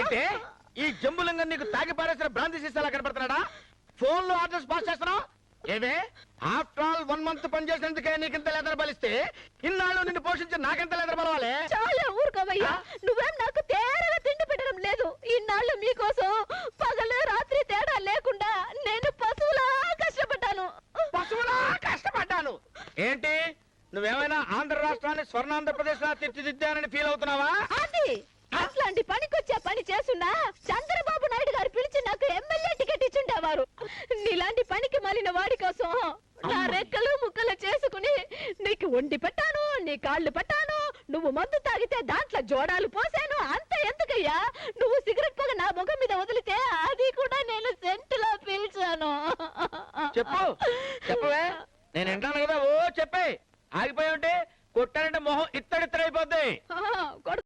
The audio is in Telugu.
ఏంటి? ఈ జంబులింగం నీకు తాగి పారేసిన భ్రాంతి సీసాలా కనపడుతున్నాడా? ఫోన్లో ఆర్డర్స్ పాస్ చేస్తున్నావు? ఏవే? ఆఫ్టర్ ఆల్ వన్ మంత్ పని చేసినందుకే నీకింత లెదర్ బలిస్తే ఇన్నాళ్ళు నిన్ను పోషించి నాకెంత లెదర్ బలవాలి? చాలా ఊరుకోవయ్యా? నువ్వేం నాకు తేరగా తిండి పెట్టడం లేదు. ఇన్నాళ్ళు మీకోసం పగలు రాత్రి తేడా లేకుండా నేను పశువులా కష్టపడ్డాను. పశువులా కష్టపడ్డాను? ఏంటి? నువ్వేమైనా ఆంధ్ర రాష్ట్రాన్ని స్వర్ణాంధ్రప్రదేశ్ లా తీర్చిదిద్దానని ఫీల్ అవుతున్నావా? చేస్తారు నీలాంటి పనికి మాలిన వాడి కోసం నా రెక్కలు ముక్కలు చేసుకుని నీకు వండి పెట్టాను నీ కాళ్ళు పట్టాను నువ్వు మందు తాగితే దాంట్లో జోడాలు పోసాను. అంత ఎందుకయ్యా? నువ్వు సిగరెట్ పొగ నా ముఖం మీద వదిలితే అది కూడా నేను సెంటులో పీల్చాను. చెప్పు. చెప్పవే. నేను వింటాను కదా. ఓ చెప్పే. ఆగిపోయి ఉంటే కొట్టాలంటే మొహం ఇత్తడిత్తడైపోద్ది